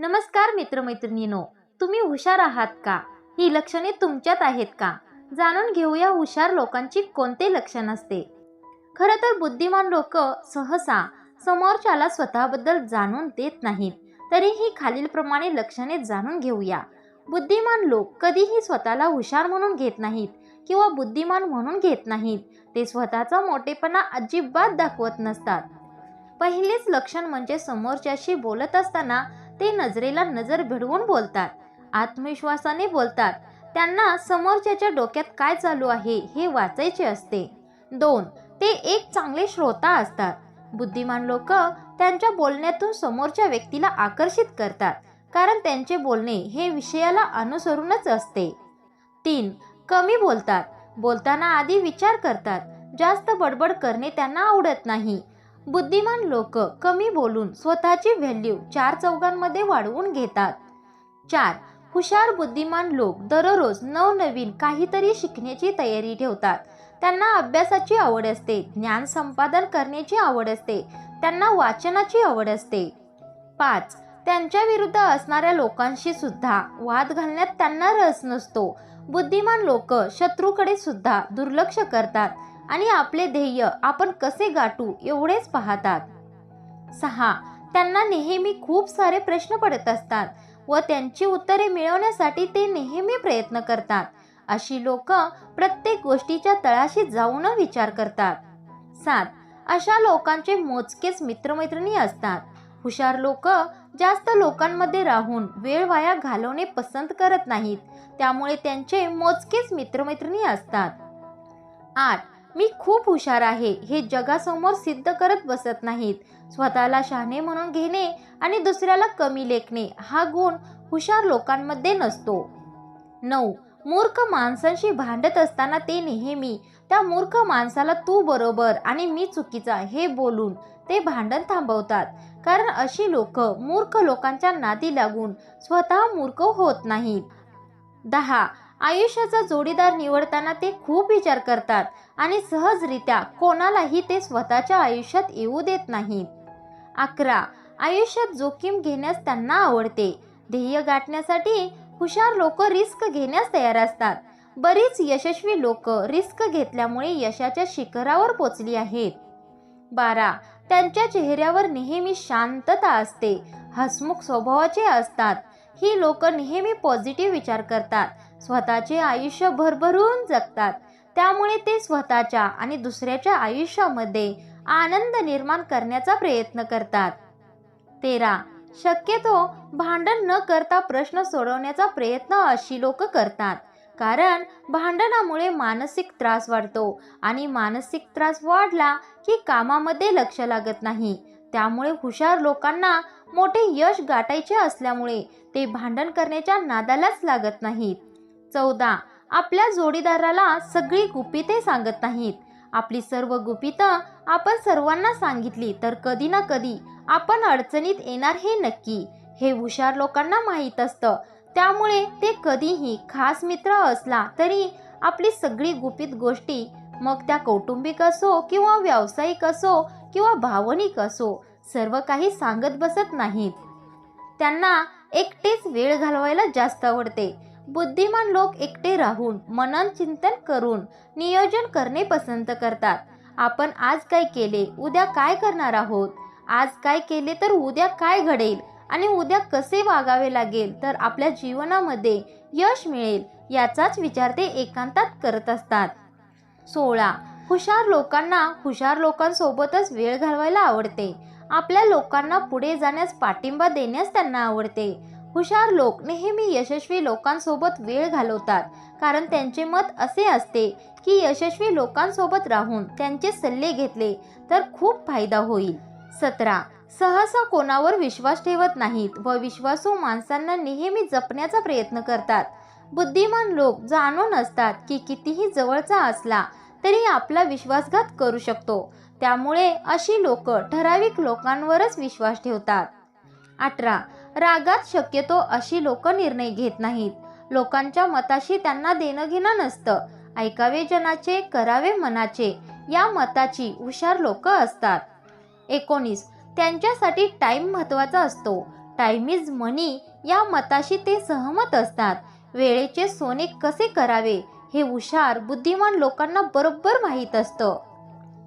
नमस्कार मित्रमैत्रिणींनो तुम्ही हुशार आहात का? ही लक्षणे तुमच्यात आहेत का? जाणून घेऊया हुशार लोकांची कोणते लक्षण असते. खरं तर बुद्धिमान लोक सहसा समोरच्याला स्वतःबद्दल जाणून देत नाहीत. तरीही खालीलप्रमाणे लक्षणे जाणून घेऊया. बुद्धिमान लोक कधीही स्वतःला हुशार म्हणून घेत नाहीत किंवा बुद्धिमान म्हणून घेत नाहीत. ते स्वतःचा मोठेपणा अजिबात दाखवत नसतात. पहिलेच लक्षण म्हणजे समोरच्याशी बोलत असताना ते नजरेला नजर भिडवून बोलतात. आत्मविश्वासाने बोलतात त्यांना समोरच्याच्या डोक्यात काय चालू आहे हे वाचायचे असते. दोन ते एक चांगले श्रोता असतात. बुद्धिमान लोक त्यांच्या बोलण्यातून समोरच्या व्यक्तीला आकर्षित करतात कारण त्यांचे बोलणे हे विषयाला अनुसरूनच असते. तीन कमी बोलतात. बोलताना आधी विचार करतात. जास्त बडबड करणे त्यांना आवडत नाही. बुद्धिमान लोक कमी बोलून स्वतःची व्हॅल्यू चार चौघांमध्ये वाढवून घेतात. चार. हुशार बुद्धिमान लोक दररोज नवनवीन काहीतरी शिकण्याची तयारी ठेवतात. त्यांना अभ्यासाची आवड असते ज्ञान संपादन करण्याची आवड असते त्यांना वाचनाची आवड असते. पाच. त्यांच्या विरुद्ध असणाऱ्या लोकांशी सुद्धा वाद घालण्यात त्यांना रस नसतो. बुद्धिमान लोक शत्रूकडे सुद्धा दुर्लक्ष करतात. आणि आपले ध्येय आपण कसे गाठू एवढेच पाहतात. सहा त्यांना नेहमी खूप सारे प्रश्न पडत असतात व त्यांची उत्तरे मिळवण्यासाठी ते नेहमी प्रयत्न करतात. अशी लोक प्रत्येक गोष्टीच्या तळाशी जाऊन विचार करतात. सात अशा लोकांचे मोजकेच मित्रमैत्रिणी असतात. हुशार लोक जास्त लोकांमध्ये राहून वेळ वाया घालवणे पसंत करत नाहीत. त्यामुळे त्यांचे मोजकेच मित्रमैत्रिणी असतात. आठ मी खूप हुशार आहे. हे जगासमोर सिद्ध करत बसत नाहीत. स्वतःला शहाणे म्हणून घेणे आणि दुसऱ्याला कमी लेखणे हा गुण हुशार लोकांमध्ये नसतो. नऊ. मूर्ख माणसांशी भांडत असताना ते नेहमी त्या मूर्ख माणसाला तू बरोबर आणि मी चुकीचा हे बोलून ते भांडण थांबवतात. कारण अशी लोक मूर्ख लोकांच्या नादी लागून स्वतः मूर्ख होत नाहीत. दहा. आयुष्याचा जोडीदार निवडताना ते खूप विचार करतात आणि सहजरित्या कोणालाही ते स्वतःच्या आयुष्यात येऊ देत नाहीत. अकरा. आयुष्यात जोखीम घेण्यास त्यांना आवडते. ध्येय गाठण्यासाठी हुशार लोक रिस्क घेण्यास तयार असतात. बरीच यशस्वी लोक रिस्क घेतल्यामुळे यशाच्या शिखरावर पोचली आहेत. बारा. त्यांच्या चेहऱ्यावर नेहमी शांतता असते. हसमुख स्वभावाचे असतात. ही लोक नेहमी पॉझिटिव्ह विचार करतात. स्वतःचे आयुष्य भरभरून जगतात. त्यामुळे ते स्वतःच्या आणि दुसऱ्याच्या आयुष्यामध्ये आनंद निर्माण करण्याचा प्रयत्न करतात. तेरा. शक्यतो भांडण न करता प्रश्न सोडवण्याचा प्रयत्न अशी लोक करतात. कारण भांडणामुळे मानसिक त्रास वाढतो आणि मानसिक त्रास वाढला की कामामध्ये लक्ष लागत नाही. त्यामुळे हुशार लोकांना मोठे यश गाठायचे असल्यामुळे ते भांडण करण्याच्या नादालाच लागत नाहीत. चौदा. आपल्या जोडीदाराला सगळी गुपिते सांगत नाहीत. आपली सर्व गुपितं आपण सर्वांना सांगितली तर कधी ना कधी आपण अडचणीत येणार हे नक्की. हे हुशार लोकांना माहीत असतं. त्यामुळे ते कधीही खास मित्र असला तरी आपली सगळी गुपित गोष्टी मग त्या कौटुंबिक असो किंवा व्यावसायिक असो किंवा भावनिक असो सर्व काही सांगत बसत नाहीत. त्यांना एकटेच वेळ घालवायला जास्त आवडते. बुद्धिमान लोक एकटे राहून मनन चिंतन करून नियोजन करणे पसंत करतात. आपण आज काय केले उद्या काय करणार आहोत? आज काय केले तर उद्या काय घडेल? आणि उद्या कसे वागावे लागेल? तर आपल्या जीवनामध्ये यश मिळेल याचाच विचार ते एकांतात करत असतात. सोळा. हुशार लोकांना हुशार लोकांसोबतच वेळ घालवायला आवडते. आपल्या लोकांना पुढे जाण्यास पाठिंबा देण्यास त्यांना आवडते. हुशार लोक नेहमी यशस्वी लोकांसोबत वेळ घालवतात. कारण त्यांचे मत असे असते की यशस्वी लोकांसोबत राहून त्यांचे सल्ले घेतले तर खूप फायदा होईल. सतरा. सहसा कोणावर विश्वास ठेवत नाहीत व विश्वासू माणसांना नेहमी जपण्याचा प्रयत्न करतात. बुद्धिमान लोक जाणून असतात की कितीही जवळचा असला तरी आपला विश्वासघात करू शकतो. त्यामुळे अशी लोक ठराविक लोकांवरच विश्वास ठेवतात. अठरा. रागात शक्यतो अशी लोक निर्णय घेत नाहीत. लोकांच्या मताशी त्यांना देणं घेणं नसतं. ऐकावे जनाचे करावे मनाचे या मताची हुशार लोक असतात. एकोणीस. त्यांच्यासाठी टाइम महत्त्वाचा असतो. टाइम इज मनी या मताशी ते सहमत असतात. वेळेचे सोने कसे करावे हे हुशार बुद्धिमान लोकांना बरोबर माहीत असतं.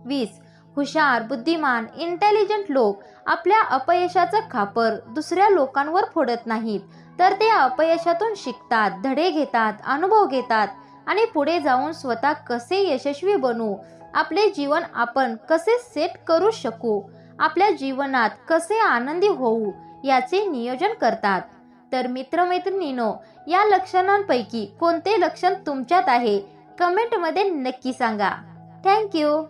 वीस. हुशार बुद्धिमान इंटेलिजंट लोक आपल्या अपयशाचं खापर दुसऱ्या लोकांवर फोडत नाहीत. तर ते अपयशातून शिकतात धडे घेतात अनुभव घेतात आणि पुढे जाऊन स्वतः कसे यशस्वी बनू आपले जीवन आपण कसे सेट करू शकू आपल्या जीवनात कसे आनंदी होऊ याचे नियोजन करतात. तर मित्रमैत्रिणीनो या लक्षणांपैकी कोणते लक्षण तुमच्यात आहे? कमेंटमध्ये नक्की सांगा. थँक्यू